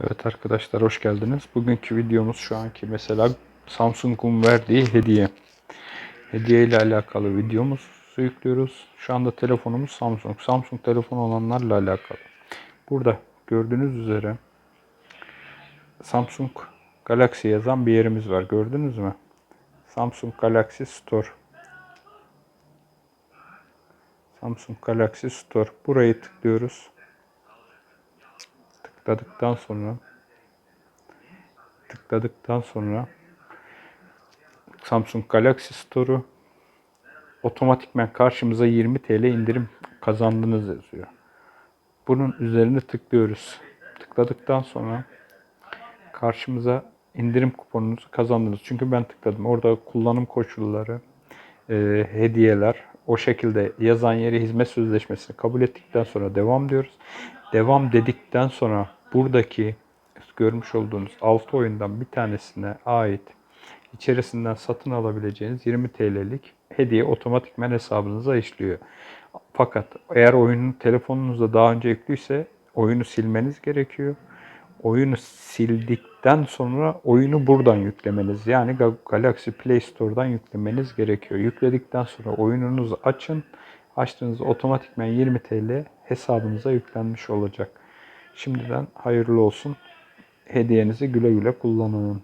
Evet arkadaşlar hoş geldiniz. Bugünkü videomuz şu anki mesela Samsung'un verdiği hediye. Hediye ile alakalı videomuzu yüklüyoruz. Şu anda telefonumuz Samsung. Samsung telefon olanlarla alakalı. Burada gördüğünüz üzere Samsung Galaxy yazan bir yerimiz var. Gördünüz mü? Samsung Galaxy Store. Samsung Galaxy Store. Burayı tıklıyoruz. Tıkladıktan sonra tıkladıktan sonra Samsung Galaxy Store'u otomatikmen karşımıza 20 TL indirim kazandınız yazıyor. Bunun üzerine tıklıyoruz. Tıkladıktan sonra karşımıza indirim kuponunuzu kazandınız. Çünkü ben tıkladım. Orada kullanım koşulları, e, hediyeler o şekilde yazan yere hizmet sözleşmesini kabul ettikten sonra devam diyoruz. Devam dedikten sonra buradaki görmüş olduğunuz 6 oyundan bir tanesine ait içerisinden satın alabileceğiniz 20 TL'lik hediye otomatikmen hesabınıza işliyor. Fakat eğer oyunu telefonunuzda daha önce yüklüyse oyunu silmeniz gerekiyor. Oyunu sildikten sonra oyunu buradan yüklemeniz yani Ga- Galaxy Play Store'dan yüklemeniz gerekiyor. Yükledikten sonra oyununuzu açın. Açtığınızda otomatikmen 20 TL hesabınıza yüklenmiş olacak. Şimdiden hayırlı olsun. Hediyenizi güle güle kullanın.